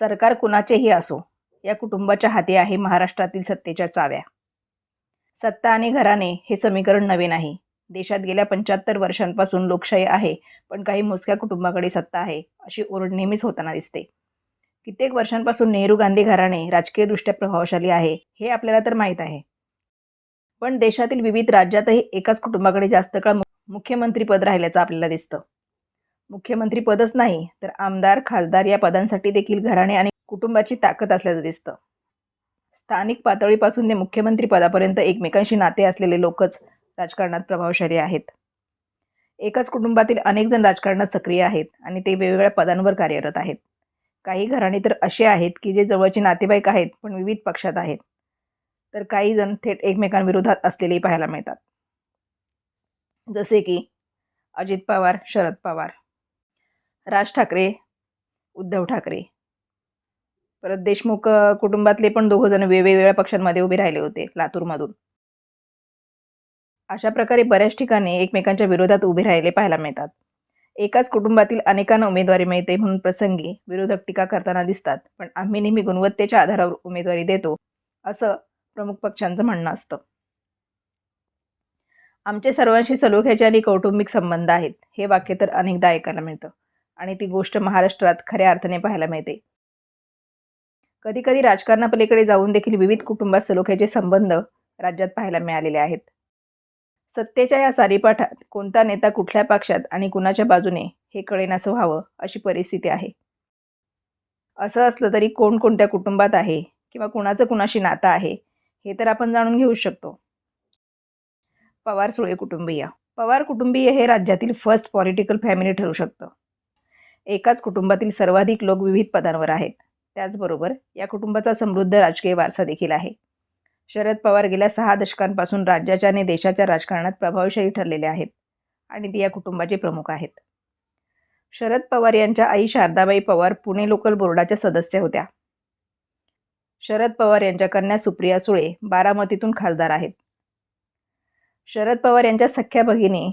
सरकार कुणाचेही असो या कुटुंबाच्या हाती आहे महाराष्ट्रातील सत्तेच्या चाव्या. सत्ता आणि घराणे हे समीकरण नवे नाही. देशात गेल्या पंच्याहत्तर वर्षांपासून लोकशाही आहे पण काही मोजक्या कुटुंबाकडे सत्ता आहे अशी ओरड नेहमीच होताना दिसते. कित्येक वर्षांपासून नेहरू गांधी घराणे राजकीयदृष्ट्या प्रभावशाली आहे हे आपल्याला तर माहीत आहे. पण देशातील विविध राज्यातही एकाच कुटुंबाकडे जास्त काळ मुख्यमंत्रीपद राहिल्याचं आपल्याला दिसतं. मुख्यमंत्री पदच नाही तर आमदार खासदार या पदांसाठी देखील घराणे आणि कुटुंबाची ताकद असल्याचं दिसतं. स्थानिक पातळीपासून ते मुख्यमंत्री पदापर्यंत एकमेकांशी नाते असलेले लोकच राजकारणात प्रभावशाली आहेत. एकाच कुटुंबातील अनेक जण राजकारणात सक्रिय आहेत आणि ते वेगवेगळ्या पदांवर कार्यरत आहेत. काही घराणे तर असे आहेत की जे जवळचे नातेवाईक आहेत पण विविध पक्षात आहेत. तर काही जण थेट एकमेकांविरोधात असलेलेही पाहायला मिळतात. जसे की अजित पवार शरद पवार. राज ठाकरे उद्धव ठाकरे. परत देशमुख कुटुंबातले पण दोघं जण वेगवेगळ्या पक्षांमध्ये उभे राहिले होते लातूरमधून. अशा प्रकारे बऱ्याच ठिकाणी एकमेकांच्या विरोधात उभे राहिले पाहायला मिळतात. एकाच कुटुंबातील अनेकांना उमेदवारी मिळते म्हणून प्रसंगी विरोधक टीका करताना दिसतात पण आम्ही नेहमी गुणवत्तेच्या आधारावर उमेदवारी देतो असं प्रमुख पक्षांचं म्हणणं असतं. आमचे सर्वांशी सलोख्याचे आणि कौटुंबिक संबंध आहेत हे वाक्य तर अनेकदा ऐकायला मिळतं. आणि ती गोष्ट महाराष्ट्रात खऱ्या अर्थाने पाहायला मिळते. कधीकधी राजकारणापलीकडे जाऊन देखील विविध कुटुंबात सलोख्याचे संबंध राज्यात पाहायला मिळालेले आहेत. सत्तेच्या या सारीपाठात कोणता नेता कुठल्या पक्षात आणि कुणाच्या बाजूने हे कळेनासं व्हावं अशी परिस्थिती आहे. असं असलं तरी कोण कोणत्या कुटुंबात आहे किंवा कुणाचं कुणाशी नातं आहे हे तर आपण जाणून घेऊ शकतो. पवार सुळे कुटुंबीय. पवार कुटुंबीय हे राज्यातील फर्स्ट पॉलिटिकल फॅमिली ठरू शकतं. एकाच कुटुंबातील सर्वाधिक लोक विविध पदांवर आहेत. त्याचबरोबर या कुटुंबाचा समृद्ध राजकीय वारसा देखील आहे. शरद पवार गेल्या सहा दशकांपासून राज्याच्या आणि देशाच्या राजकारणात प्रभावशाली ठरलेले आहेत आणि ते या कुटुंबाचे प्रमुख आहेत. शरद पवार यांच्या आई शारदाबाई पवार पुणे लोकल बोर्डाच्या सदस्य होत्या. शरद पवार यांच्या कन्या सुप्रिया सुळे बारामतीतून खासदार आहेत. शरद पवार यांच्या सख्या भगिनी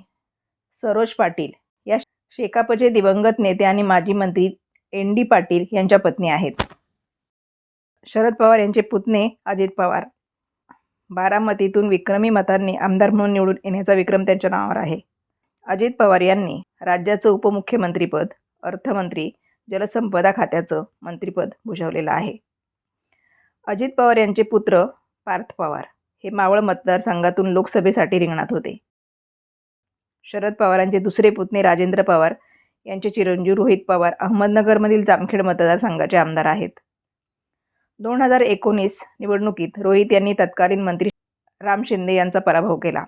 सरोज पाटील या शेकापचे दिवंगत नेते आणि माजी मंत्री एन डी पाटील यांच्या पत्नी आहेत. शरद पवार यांचे पुतणे अजित पवार. बारामतीतून विक्रमी मतांनी आमदार म्हणून निवडून येण्याचा विक्रम त्यांच्या नावावर आहे. अजित पवार यांनी राज्याचं उपमुख्यमंत्रीपद अर्थमंत्री जलसंपदा खात्याचं मंत्रीपद भूषवलेलं आहे. अजित पवार यांचे पुत्र पार्थ पवार हे मावळ मतदारसंघातून लोकसभेसाठी रिंगणात होते. शरद पवारांचे दुसरे पुतणे राजेंद्र पवार यांचे चिरंजीव रोहित पवार अहमदनगरमधील जामखेड मतदारसंघाचे आमदार आहेत. दोन हजार एकोणीस निवडणुकीत रोहित यांनी तत्कालीन मंत्री राम शिंदे यांचा पराभव केला.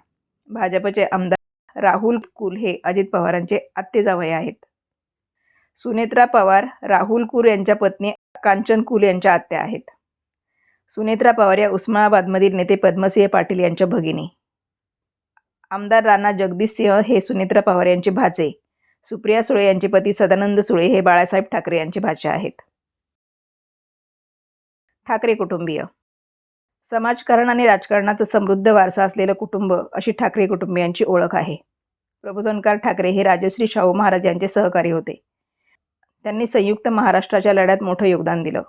भाजपचे आमदार राहुल कुल हे अजित पवारांचे आत्तेजावय आहेत. सुनेत्रा पवार राहुल कुल यांच्या पत्नी कांचन कुल यांच्या आत्या आहेत. सुनेत्रा पवार या उस्मानाबादमधील नेते पद्मसिंह पाटील यांच्या भगिनी. आमदार राणा जगदीश सिंह हे सुनेत्रा पवार यांचे भाचे. सुप्रिया सुळे यांचे पती सदानंद सुळे हे बाळासाहेब ठाकरे यांचे भाचे आहेत. ठाकरे कुटुंबीय. समाजकारण आणि राजकारणाचा समृद्ध वारसा असलेलं कुटुंब अशी ठाकरे कुटुंबियांची ओळख आहे. प्रबोधनकार ठाकरे हे राजश्री शाहू महाराज यांचे सहकारी होते. त्यांनी संयुक्त महाराष्ट्राच्या लढ्यात मोठं योगदान दिलं.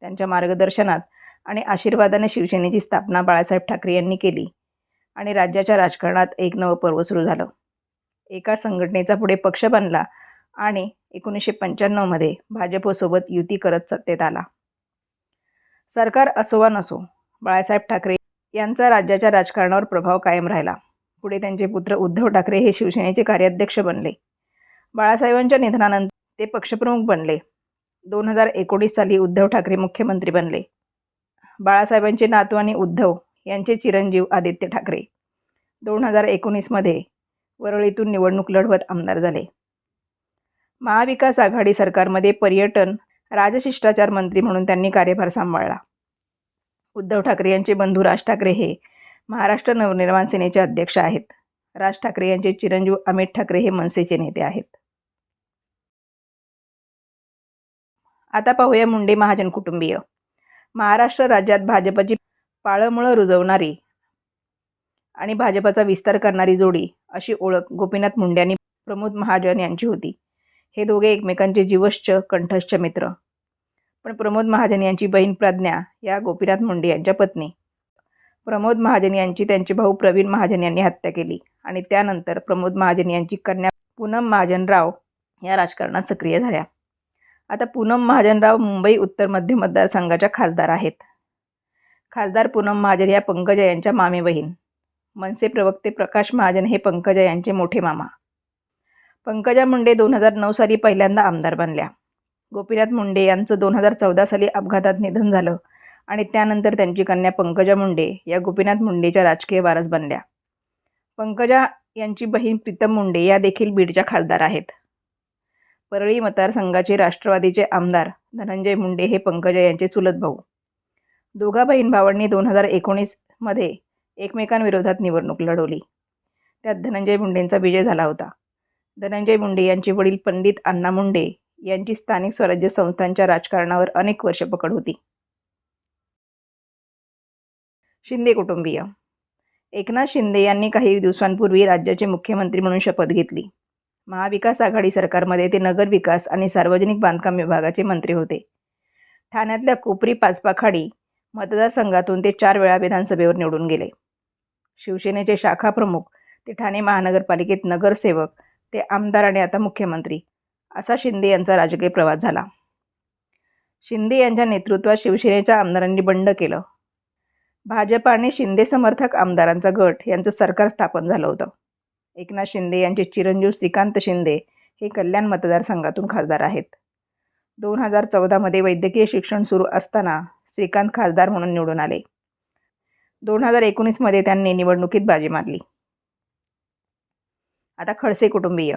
त्यांच्या मार्गदर्शनात आणि आशीर्वादाने शिवसेनेची स्थापना बाळासाहेब ठाकरे यांनी केली. आणि राज्याच्या राजकारणात एक नवं पर्व सुरू झालं. एका संघटनेचा पुढे पक्ष बनला आणि एकोणीसशे पंच्याण्णवमध्ये भाजपसोबत युती करत सत्तेत आला. सरकार असो वा नसो बाळासाहेब ठाकरे यांचा राज्याच्या राजकारणावर प्रभाव कायम राहिला. पुढे त्यांचे पुत्र उद्धव ठाकरे हे शिवसेनेचे कार्याध्यक्ष बनले. बाळासाहेबांच्या निधनानंतर ते पक्षप्रमुख बनले. दोन हजार एकोणीस साली उद्धव ठाकरे मुख्यमंत्री बनले. बाळासाहेबांचे नातू आणि उद्धव यांचे चिरंजीव आदित्य ठाकरे. दोन हजार एकोणीसमध्ये वरळीतून निवडणूक लढवत आमदार झाले. महाविकास आघाडी सरकारमध्ये पर्यटन राजशिष्टाचार मंत्री म्हणून त्यांनी कार्यभार सांभाळला. उद्धव ठाकरे यांचे बंधू राज ठाकरे हे महाराष्ट्र नवनिर्माण सेनेचे अध्यक्ष आहेत. राज ठाकरे यांचे चिरंजीव अमित ठाकरे हे मनसेचे नेते आहेत. आता पाहूया मुंडे महाजन कुटुंबीय. महाराष्ट्र राज्यात भाजपची पाळंमुळं रुजवणारी आणि भाजपाचा विस्तार करणारी जोडी अशी ओळख गोपीनाथ मुंडे आणि प्रमोद महाजन यांची होती. हे दोघे एकमेकांचे जीवश्च कंठश्च मित्र. पण प्रमोद महाजन यांची बहीण प्रज्ञा या गोपीनाथ मुंडे यांच्या पत्नी. प्रमोद महाजन यांची त्यांचे भाऊ प्रवीण महाजन यांनी हत्या केली आणि त्यानंतर प्रमोद महाजन यांची कन्या पूनम महाजनराव या राजकारणात सक्रिय झाल्या. आता पूनम महाजनराव मुंबई उत्तर मध्य मतदारसंघाच्या खासदार आहेत. खासदार पूनम महाजन या पंकजा यांच्या मामे बहीण. मनसे प्रवक्ते प्रकाश महाजन हे पंकजा यांचे मोठे मामा. पंकजा मुंडे दोन हजार नऊ साली पहिल्यांदा आमदार बनल्या. गोपीनाथ मुंडे यांचं दोन हजार चौदा साली अपघातात निधन झालं आणि त्यानंतर त्यांची कन्या पंकजा मुंडे या गोपीनाथ मुंडेच्या राजकीय वारस बनल्या. पंकजा यांची बहीण प्रीतम मुंडे या देखील बीडच्या खासदार आहेत. परळी मतदारसंघाचे राष्ट्रवादीचे आमदार धनंजय मुंडे हे पंकजा यांचे चुलत भाऊ. दोघा बहीण भावांनी दोन हजार एकोणीसमध्ये एकमेकांविरोधात निवडणूक लढवली. त्यात धनंजय मुंडेंचा विजय झाला होता. धनंजय मुंडे यांचे वडील पंडित अण्णा मुंडे यांची स्थानिक स्वराज्य संस्थांच्या राजकारणावर अनेक वर्ष पकड होती. शिंदे कुटुंबीय. एकनाथ शिंदे यांनी काही दिवसांपूर्वी राज्याचे मुख्यमंत्री म्हणून शपथ घेतली. महाविकास आघाडी सरकारमध्ये ते नगरविकास आणि सार्वजनिक बांधकाम विभागाचे मंत्री होते. ठाण्यातल्या कोपरी पाचपाखाडी मतदारसंघातून ते चार वेळा विधानसभेवर निवडून गेले. शिवसेनेचे शाखा प्रमुख ते ठाणे महानगरपालिकेत नगरसेवक ते आमदार आणि आता मुख्यमंत्री असा शिंदे यांचा राजकीय प्रवास झाला. शिंदे यांच्या नेतृत्वात शिवसेनेच्या आमदारांनी बंड केलं. भाजप आणि शिंदे समर्थक आमदारांचा गट यांचं सरकार स्थापन झालं होतं. एकनाथ शिंदे यांचे चिरंजीव श्रीकांत शिंदे हे कल्याण मतदारसंघातून खासदार आहेत. दोन हजार चौदामध्ये वैद्यकीय शिक्षण सुरू असताना श्रीकांत खासदार म्हणून निवडून आले. दोन हजार एकोणीसमध्ये त्यांनी निवडणुकीत बाजी मारली. आता खडसे कुटुंबीय.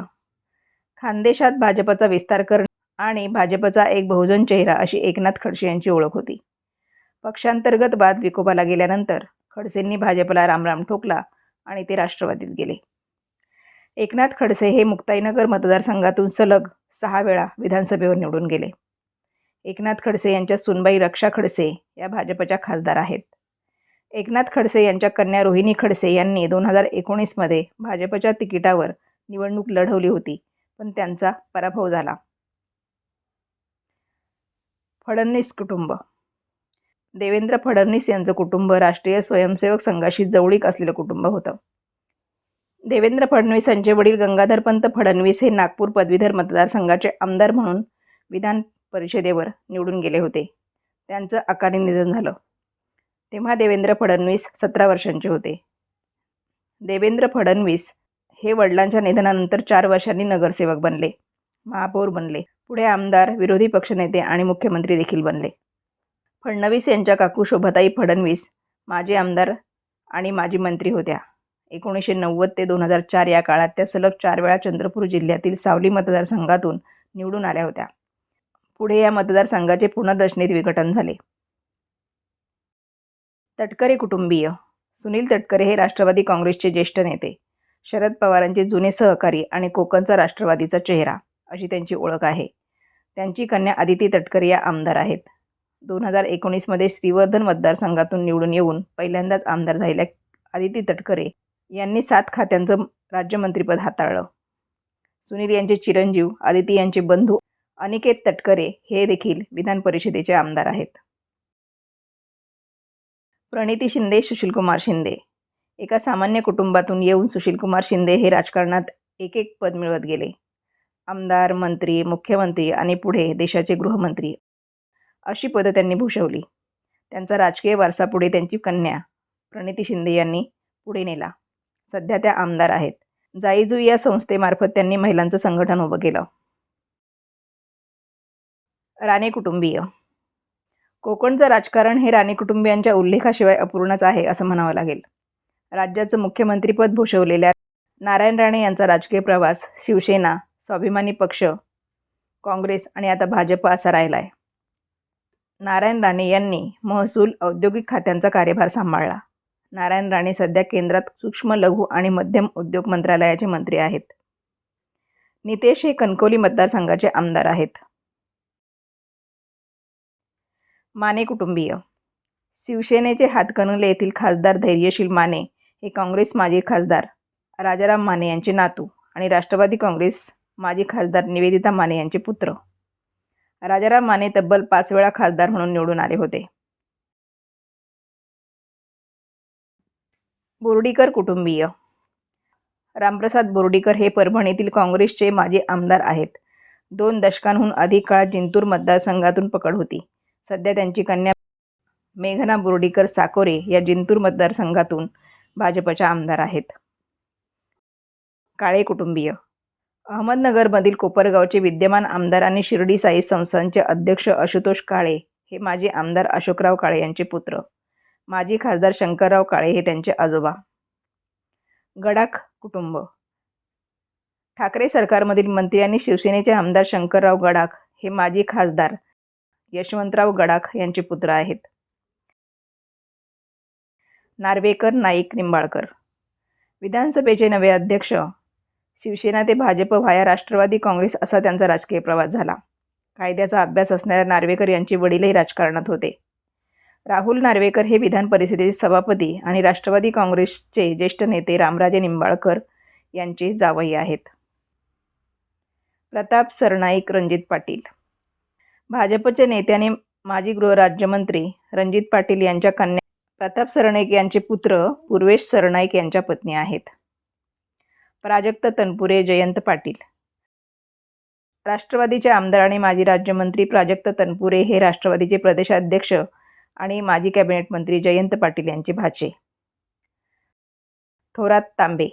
खानदेशात भाजपचा विस्तार करणे आणि भाजपचा एक बहुजन चेहरा अशी एकनाथ खडसे यांची ओळख होती. पक्षांतर्गत वाद विकोपाला गेल्यानंतर खडसेंनी भाजपला रामराम ठोकला आणि ते राष्ट्रवादीत गेले. एकनाथ खडसे हे मुक्ताईनगर मतदारसंघातून सलग सहा वेळा विधानसभेवर निवडून गेले. एकनाथ खडसे यांच्या सुनबाई रक्षा खडसे या भाजपच्या खासदार आहेत. एकनाथ खडसे यांच्या कन्या रोहिणी खडसे यांनी दोन हजार एकोणीसमध्ये भाजपच्या तिकिटावर निवडणूक लढवली होती पण त्यांचा पराभव झाला. फडणवीस कुटुंब. देवेंद्र फडणवीस यांचं कुटुंब राष्ट्रीय स्वयंसेवक संघाशी जवळीक असलेलं कुटुंब होतं. देवेंद्र फडणवीस यांचे वडील गंगाधरपंत फडणवीस हे नागपूर पदवीधर मतदारसंघाचे आमदार म्हणून विधान परिषदेवर निवडून गेले होते. त्यांचं अकाली निधन झालं. तेव्हा देवेंद्र फडणवीस सतरा वर्षांचे होते. देवेंद्र फडणवीस हे वडिलांच्या निधनानंतर चार वर्षांनी नगरसेवक बनले. महापौर बनले. पुढे आमदार विरोधी पक्षनेते आणि मुख्यमंत्री देखील बनले. फडणवीस यांच्या काकू शोभाताई फडणवीस माजी आमदार आणि माजी मंत्री होत्या. एकोणीसशे नव्वद ते दोन हजार चार या काळात त्या सलग चार वेळा चंद्रपूर जिल्ह्यातील सावली मतदारसंघातून निवडून आल्या होत्या. पुढे या मतदारसंघाचे पुनर्रचनेत विघटन झाले. तटकरे कुटुंबीय. सुनील तटकरे हे राष्ट्रवादी काँग्रेसचे ज्येष्ठ नेते. शरद पवारांचे जुने सहकारी आणि कोकणचा राष्ट्रवादीचा चेहरा अशी त्यांची ओळख आहे. त्यांची कन्या आदिती तटकरे या आमदार आहेत. दोन हजार एकोणीसमध्ये श्रीवर्धन मतदारसंघातून निवडून येऊन पहिल्यांदाच आमदार झालेल्या आदिती तटकरे यांनी सात खात्यांचं राज्यमंत्रीपद हाताळलं. सुनील यांचे चिरंजीव आदिती यांचे बंधू अनिकेत तटकरे हे देखील विधान परिषदेचे आमदार आहेत. प्रणिती शिंदे सुशीलकुमार शिंदे. एका सामान्य कुटुंबातून येऊन सुशीलकुमार शिंदे हे राजकारणात एक एक पद मिळवत गेले. आमदार मंत्री मुख्यमंत्री आणि पुढे देशाचे गृहमंत्री अशी पदं त्यांनी भूषवली. त्यांचा राजकीय वारसा पुढे त्यांची कन्या प्रणिती शिंदे यांनी पुढे नेला. सध्या त्या आमदार आहेत. जाईजू या संस्थेमार्फत त्यांनी महिलांचं संघटन उभं केलं. राणे कुटुंबीय. कोकणचं राजकारण हे राणे कुटुंबियांच्या उल्लेखाशिवाय अपूर्णच आहे असं म्हणावं लागेल. राज्याचं मुख्यमंत्रीपद भूषवलेल्या नारायण राणे यांचा राजकीय प्रवास शिवसेना स्वाभिमानी पक्ष काँग्रेस आणि आता भाजप असा राहिला आहे नारायण राणे यांनी महसूल औद्योगिक खात्यांचा कार्यभार सांभाळला. नारायण राणे सध्या केंद्रात सूक्ष्म लघु आणि मध्यम उद्योग मंत्रालयाचे मंत्री आहेत. नितेश हे कणकवली मतदारसंघाचे आमदार आहेत. माने कुटुंबीय. शिवसेनेचे हातकणंगले येथील खासदार धैर्यशील माने हे काँग्रेस माजी खासदार राजाराम माने यांचे नातू आणि राष्ट्रवादी काँग्रेस माजी खासदार निवेदिता माने यांचे पुत्र. राजाराम माने तब्बल पाच वेळा खासदार म्हणून निवडून आले होते. बोर्डीकर कुटुंबीय. रामप्रसाद बोर्डीकर हे परभणीतील काँग्रेसचे माजी आमदार आहेत. दोन दशकांहून अधिक काळ जिंतूर मतदारसंघातून पकड होती. सध्या त्यांची कन्या मेघना बोर्डीकर साकोरे या जिंतूर मतदारसंघातून भाजपच्या आमदार आहेत. काळे कुटुंबीय. अहमदनगरमधील कोपरगावचे विद्यमान आमदार आणि शिर्डी साई संस्थांचे अध्यक्ष आशुतोष काळे हे माजी आमदार अशोकराव काळे यांचे पुत्र. माजी खासदार शंकरराव काळे हे त्यांचे आजोबा. गडाख कुटुंब. ठाकरे सरकारमधील मंत्री आणि शिवसेनेचे आमदार शंकरराव गडाख हे माजी खासदार यशवंतराव गडाख यांचे पुत्र आहेत. नार्वेकर नाईक निंबाळकर. विधानसभेचे नवे अध्यक्ष. शिवसेना ते भाजप व्हाया राष्ट्रवादी काँग्रेस असा त्यांचा राजकीय प्रवास झाला. कायद्याचा अभ्यास असणाऱ्या नार्वेकर यांचे वडीलही राजकारणात होते. राहुल नार्वेकर हे विधान परिषदेचे सभापती आणि राष्ट्रवादी काँग्रेसचे ज्येष्ठ नेते रामराजे निंबाळकर यांचे जावई आहेत. प्रताप सरनाईक रणजित पाटील. भाजपचे नेत्याने माजी गृहराज्यमंत्री रणजित पाटील यांच्या कन्या प्रताप सरनाईक यांचे पुत्र पूर्वेश सरनाईक यांच्या पत्नी आहेत. प्राजक्त तनपुरे जयंत पाटील. राष्ट्रवादीचे आमदार आणि माजी राज्यमंत्री प्राजक्त तनपुरे हे राष्ट्रवादीचे प्रदेशाध्यक्ष आणि माजी कॅबिनेट मंत्री जयंत पाटील यांचे भाचे. थोरात तांबे.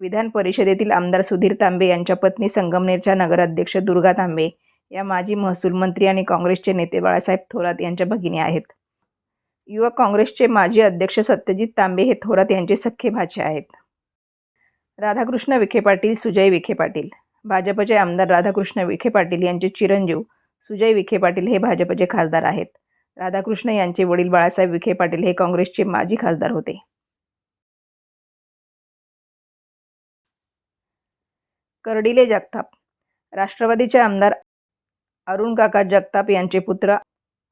विधान परिषदेतील आमदार सुधीर तांबे यांच्या पत्नी संगमनेरच्या नगराध्यक्ष दुर्गा तांबे या माजी महसूल मंत्री आणि काँग्रेसचे नेते बाळासाहेब थोरात यांच्या भगिनी आहेत. युवक काँग्रेसचे माजी अध्यक्ष सत्यजित तांबे हे थोरात यांचे सख्खे भाचे आहेत. राधाकृष्ण विखे पाटील सुजय विखे पाटील. भाजपचे आमदार राधाकृष्ण विखे पाटील यांचे चिरंजीव सुजय विखे पाटील हे भाजपचे खासदार आहेत. राधाकृष्ण यांचे वडील बाळासाहेब विखे पाटील हे काँग्रेसचे माजी खासदार होते. कर्डिले जगताप. राष्ट्रवादीचे आमदार अरुण काका जगताप यांचे पुत्र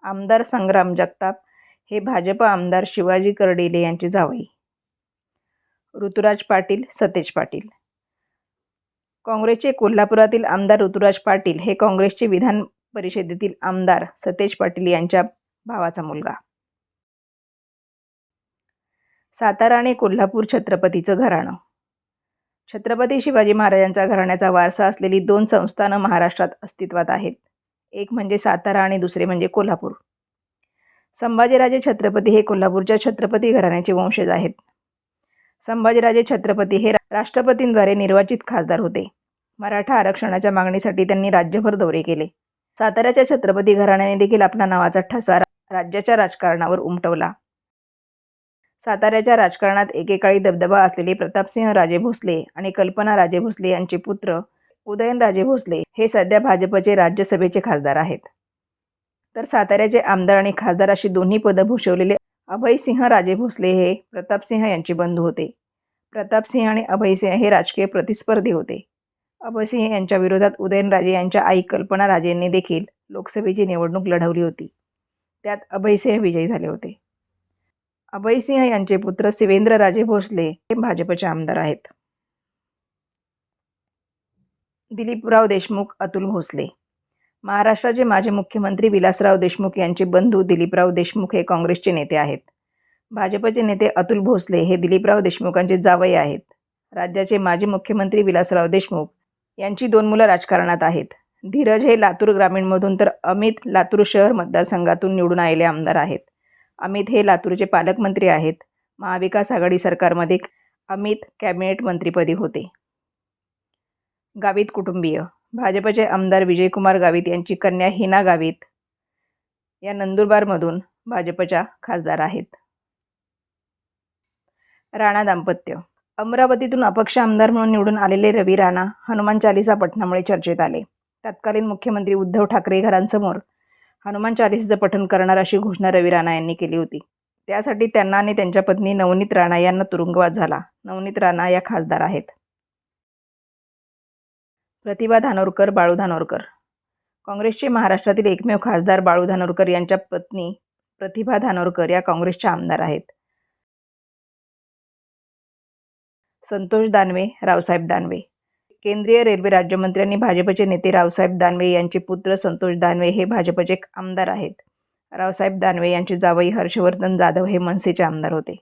आमदार संग्राम जगताप हे भाजप आमदार शिवाजी कर्डिले यांचे जावई. ऋतुराज पाटील सतेज पाटील. काँग्रेसचे कोल्हापुरातील आमदार ऋतुराज पाटील हे काँग्रेसचे विधान परिषदेतील आमदार सतेज पाटील यांच्या भावाचा मुलगा. सातारा आणि कोल्हापूर छत्रपतीचं घराणं. छत्रपती शिवाजी महाराजांच्या घराण्याचा वारसा असलेली दोन संस्थानं महाराष्ट्रात अस्तित्वात आहेत. एक म्हणजे सातारा आणि दुसरे म्हणजे कोल्हापूर. संभाजीराजे छत्रपती हे कोल्हापूरच्या छत्रपती घराण्याचे वंशज आहेत. संभाजीराजे छत्रपती हे राष्ट्रपतींद्वारे निर्वाचित खासदार होते. मराठा आरक्षणाच्या मागणीसाठी त्यांनी राज्यभर दौरे केले. साताऱ्याच्या छत्रपती घराण्याने देखील आपला नावाचा ठसा राज्याच्या राजकारणावर उमटवला. साताऱ्याच्या राजकारणात एकेकाळी दबदबा असलेले प्रतापसिंह राजे भोसले आणि कल्पना राजे भोसले यांचे पुत्र उदयनराजे भोसले हे सध्या भाजपचे राज्यसभेचे खासदार आहेत. तर साताऱ्याचे आमदार आणि खासदार अशी दोन्ही पदं भूषवलेले अभयसिंह राजे भोसले हे प्रतापसिंह यांचे बंधू होते. प्रतापसिंह आणि अभयसिंह हे राजकीय प्रतिस्पर्धी होते. अभयसिंह यांच्या विरोधात उदयनराजे यांच्या आई कल्पना राजेंनी देखील लोकसभेची निवडणूक लढवली होती. त्यात अभयसिंह विजयी झाले होते. अभयसिंह यांचे पुत्र शिवेंद्रराजे भोसले हे भाजपचे आमदार आहेत. दिलीपराव देशमुख अतुल भोसले. महाराष्ट्राचे माजी मुख्यमंत्री विलासराव देशमुख यांचे बंधू दिलीपराव देशमुख हे काँग्रेसचे नेते आहेत. भाजपचे नेते अतुल भोसले हे दिलीपराव देशमुखांचे जावई आहेत. राज्याचे माजी मुख्यमंत्री विलासराव देशमुख यांची दोन मुलं राजकारणात आहेत. धीरज हे लातूर ग्रामीणमधून तर अमित लातूर शहर मतदारसंघातून निवडून आलेले आमदार आहेत. अमित हे लातूरचे पालकमंत्री आहेत. महाविकास आघाडी सरकारमध्ये अमित कॅबिनेट मंत्रीपदी होते. गावित कुटुंबीय. भाजपचे आमदार विजयकुमार गावित यांची कन्या हिना गावित या नंदुरबारमधून भाजपच्या खासदार आहेत. राणा दाम्पत्य. अमरावतीतून अपक्ष आमदार म्हणून निवडून आलेले रवी राणा हनुमान चालिसा पठणामुळे चर्चेत आले. तत्कालीन मुख्यमंत्री उद्धव ठाकरे घरांसमोर हनुमान चालिसेचं पठण करणार अशी घोषणा रवी राणा यांनी केली होती. त्यासाठी त्यांना आणि त्यांच्या पत्नी नवनीत राणा यांना तुरुंगवास झाला. नवनीत राणा या खासदार आहेत. प्रतिभा धानोरकर बाळू धानोरकर. काँग्रेसचे महाराष्ट्रातील एकमेव खासदार बाळू धानोरकर यांच्या पत्नी प्रतिभा धानोरकर या काँग्रेसच्या आमदार आहेत. संतोष दानवे रावसाहेब दानवे. केंद्रीय रेल्वे राज्यमंत्री आणि भाजपचे नेते रावसाहेब दानवे यांचे पुत्र संतोष दानवे हे भाजपचे आमदार आहेत. रावसाहेब दानवे यांचे जावई हर्षवर्धन जाधव हे मनसेचे आमदार होते.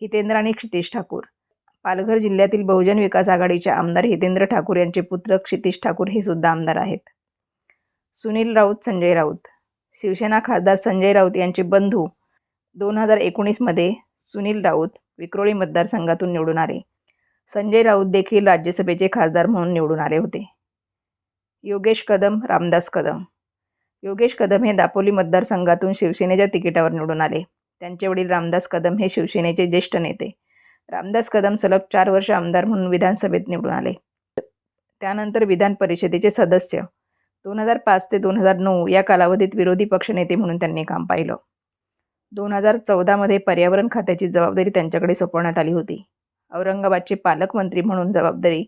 हितेंद्र आणि क्षितिश ठाकूर. पालघर जिल्ह्यातील बहुजन विकास आघाडीचे आमदार हितेंद्र ठाकूर यांचे पुत्र क्षितिश ठाकूर हे सुद्धा आमदार आहेत. सुनील राऊत संजय राऊत. शिवसेना खासदार संजय राऊत यांचे बंधू दोन हजार एकोणीसमध्ये सुनील राऊत विक्रोळी मतदारसंघातून निवडून आले. संजय राऊत देखील राज्यसभेचे खासदार म्हणून निवडून आले होते. योगेश कदम रामदास कदम. योगेश कदम हे दापोली मतदारसंघातून शिवसेनेच्या तिकिटावर निवडून आले. त्यांचे वडील रामदास कदम हे शिवसेनेचे ज्येष्ठ नेते. रामदास कदम सलग चार वर्ष आमदार म्हणून विधानसभेत निवडून आले. त्यानंतर विधान परिषदेचे सदस्य. दोन हजार पाच ते दोन हजार नऊ या कालावधीत विरोधी पक्षनेते म्हणून त्यांनी काम पाहिलं. दोन हजार चौदामध्ये पर्यावरण खात्याची जबाबदारी त्यांच्याकडे सोपवण्यात आली होती. औरंगाबादचे पालकमंत्री म्हणून जबाबदारी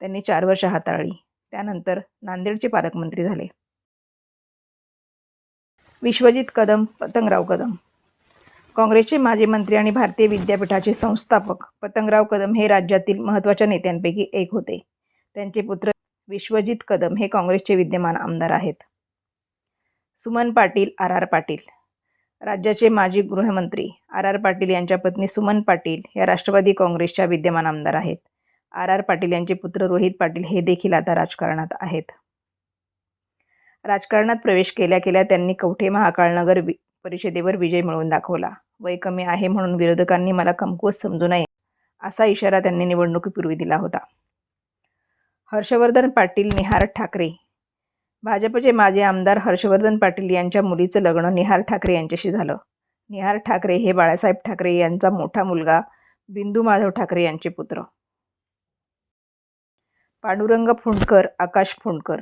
त्यांनी चार वर्ष हाताळली. त्यानंतर नांदेडचे पालकमंत्री झाले. विश्वजित कदम पतंगराव कदम. काँग्रेसचे माजी मंत्री आणि भारतीय विद्यापीठाचे संस्थापक पतंगराव कदम हे राज्यातील महत्त्वाच्या नेत्यांपैकी एक होते. त्यांचे पुत्र विश्वजित कदम हे काँग्रेसचे विद्यमान आमदार आहेत. Suman Patil R R Patil. राज्याचे माजी गृहमंत्री आर आर पाटील यांच्या पत्नी सुमन पाटील या राष्ट्रवादी काँग्रेसच्या विद्यमान आमदार आहेत. आर आर पाटील यांचे पुत्र रोहित पाटील हे देखील आता राजकारणात आहेत. राजकारणात प्रवेश केल्या केल्या त्यांनी कवठे महाकाळनगर वि परिषदेवर विजय मिळवून दाखवला. वय कमी आहे म्हणून विरोधकांनी मला कमकुवत समजू नये असा इशारा त्यांनी निवडणुकीपूर्वी दिला होता. हर्षवर्धन पाटील निहार ठाकरे भाजपचे माजी आमदार हर्षवर्धन पाटील यांच्या मुलीचं लग्न निहार ठाकरे यांच्याशी झालं. निहार ठाकरे हे बाळासाहेब ठाकरे यांचा मोठा मुलगा बिंदू माधव ठाकरे यांचे पुत्र. पांडुरंग फुंडकर आकाश फुंडकर.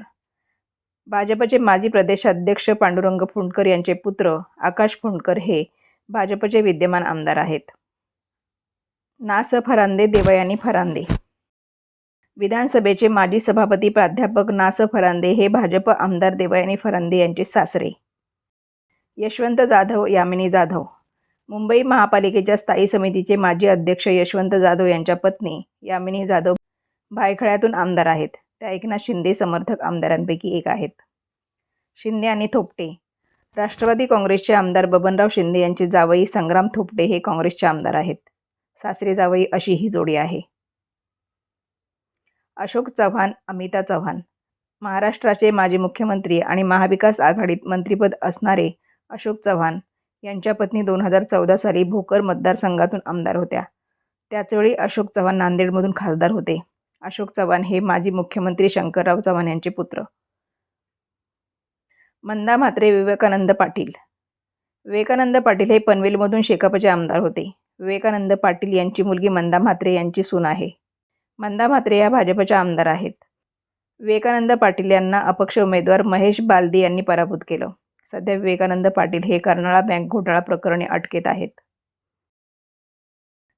भाजपचे माजी प्रदेशाध्यक्ष पांडुरंग फुंडकर यांचे पुत्र आकाश फुंडकर हे भाजपचे विद्यमान आमदार आहेत. नास फरांदे देवयानी फरांदे. विधानसभेचे माजी सभापती प्राध्यापक नास फरांदे हे भाजप आमदार देवयानी फरांदे यांचे सासरे. यशवंत जाधव यामिनी जाधव. मुंबई महापालिकेच्या स्थायी समितीचे माजी अध्यक्ष यशवंत जाधव यांच्या पत्नी यामिनी जाधव भायखळ्यातून आमदार आहेत. त्या एकनाथ शिंदे समर्थक आमदारांपैकी एक आहेत. शिंदे आणि थोपटे. राष्ट्रवादी काँग्रेसचे आमदार बबनराव शिंदे यांचे जावई संग्राम थोपटे हे काँग्रेसचे आमदार आहेत. सासरे जावई अशी ही जोडी आहे. अशोक चव्हाण अमिता चव्हाण. महाराष्ट्राचे माजी मुख्यमंत्री आणि महाविकास आघाडीत मंत्रिपद असणारे अशोक चव्हाण यांच्या पत्नी दोन हजार चौदा साली भोकर मतदारसंघातून आमदार होत्या. त्याचवेळी अशोक चव्हाण नांदेडमधून खासदार होते. अशोक चव्हाण हे माजी मुख्यमंत्री शंकरराव चव्हाण यांचे पुत्र. मंदा म्हात्रे विवेकानंद पाटील. विवेकानंद पाटील हे पनवेलमधून शेकापचे आमदार होते. विवेकानंद पाटील यांची मुलगी मंदा म्हात्रे यांची सून आहे. मंदा म्हात्रे या भाजपच्या आमदार आहेत. विवेकानंद पाटील यांना अपक्ष उमेदवार महेश बालदी यांनी पराभूत केलं. सध्या विवेकानंद पाटील हे कर्नाळा बँक घोटाळा प्रकरणी अटकेत आहेत.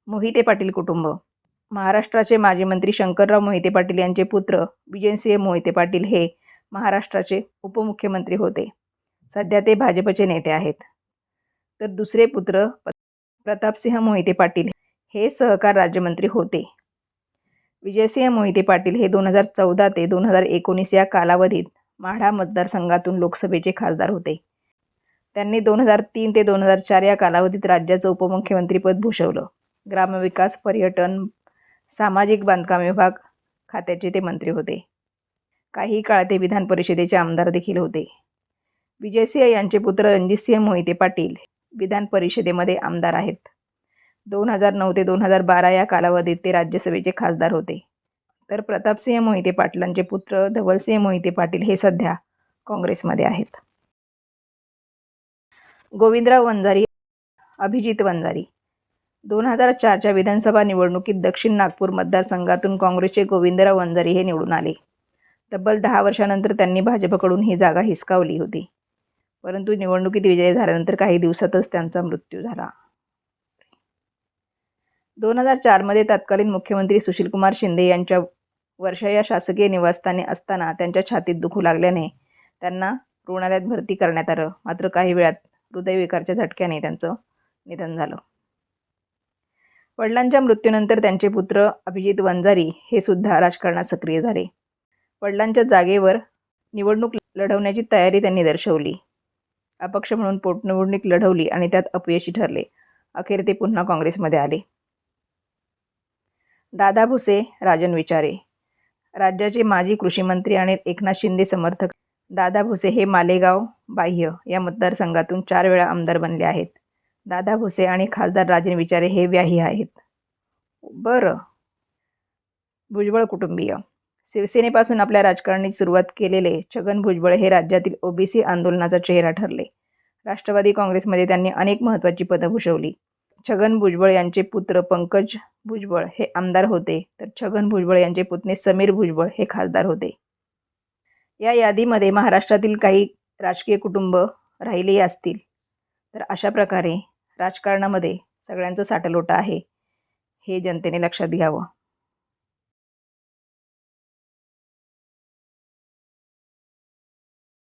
मोहिते पाटील कुटुंब. महाराष्ट्राचे माजी मंत्री शंकरराव मोहिते पाटील यांचे पुत्र विजयसिंह मोहिते पाटील हे महाराष्ट्राचे उपमुख्यमंत्री होते. सध्या ते भाजपचे नेते आहेत. तर दुसरे पुत्र प्रतापसिंह मोहिते पाटील हे सहकार राज्यमंत्री होते. विजयसिंह मोहिते पाटील हे दोन हजार चौदा ते दोन हजार एकोणीस या कालावधीत माढा मतदारसंघातून लोकसभेचे खासदार होते. त्यांनी दोन हजार तीन ते दोन हजार चार या कालावधीत राज्याचं उपमुख्यमंत्रीपद भूषवलं. ग्रामविकास पर्यटन सामाजिक बांधकाम विभाग खात्याचे ते मंत्री होते. काही काळ ते विधान परिषदेचे आमदार देखील होते. विजयसिंह यांचे पुत्र रणजितसिंह मोहिते पाटील विधान परिषदेमध्ये आमदार आहेत. दोन हजार नऊ ते दोन हजार बारा या कालावधीत ते राज्यसभेचे खासदार होते. तर प्रतापसिंह मोहिते पाटलांचे पुत्र धवलसिंह मोहिते पाटील हे सध्या काँग्रेसमध्ये आहेत. गोविंदराव वंजारी अभिजित वंजारी. दोन हजार चारच्या विधानसभा निवडणुकीत दक्षिण नागपूर मतदारसंघातून काँग्रेसचे गोविंदराव वंजारी हे निवडून आले. तब्बल दहा वर्षानंतर त्यांनी भाजपकडून ही जागा हिसकावली होती. परंतु निवडणुकीत विजय झाल्यानंतर काही दिवसातच त्यांचा मृत्यू झाला. दोन हजार चारमध्ये तत्कालीन मुख्यमंत्री सुशीलकुमार शिंदे यांच्या वर्षा या शासकीय निवासस्थानी असताना त्यांच्या छातीत दुखू लागल्याने त्यांना रुग्णालयात भरती करण्यात आलं. मात्र काही वेळात हृदयविकारच्या झटक्याने त्यांचं निधन झालं. वडिलांच्या मृत्यूनंतर त्यांचे पुत्र अभिजित वंजारी हे सुद्धा राजकारणात सक्रिय झाले. वडिलांच्या जागेवर निवडणूक लढवण्याची तयारी त्यांनी दर्शवली. अपक्ष म्हणून पोटनिवडणूक लढवली आणि त्यात अपयशी ठरले. अखेर ते पुन्हा काँग्रेसमध्ये आले. दादा भुसे राजन विचारे. राज्याचे माजी कृषीमंत्री आणि एकनाथ शिंदे समर्थक. दादा भुसे हे मालेगाव बाह्य या मतदारसंघातून चार वेळा आमदार बनले आहेत. दादा भुसे आणि खासदार राजन विचारे हे व्याही आहेत. बरं. भुजबळ कुटुंबीय. शिवसेनेपासून आपल्या राजकारणी सुरुवात केलेले छगन भुजबळ हे राज्यातील ओबीसी आंदोलनाचा चेहरा ठरले. राष्ट्रवादी काँग्रेसमध्ये त्यांनी अनेक महत्त्वाची पदं भूषवली. छगन भुजबळ यांचे पुत्र पंकज भुजबळ हे आमदार होते. तर छगन भुजबळ यांचे पुतणे समीर भुजबळ हे खासदार होते. या यादीमध्ये महाराष्ट्रातील काही राजकीय कुटुंब राहिलेही असतील. तर अशा प्रकारे राजकारणामध्ये सगळ्यांचं साठलोटा आहे. हे जनतेने लक्षात घ्यावं.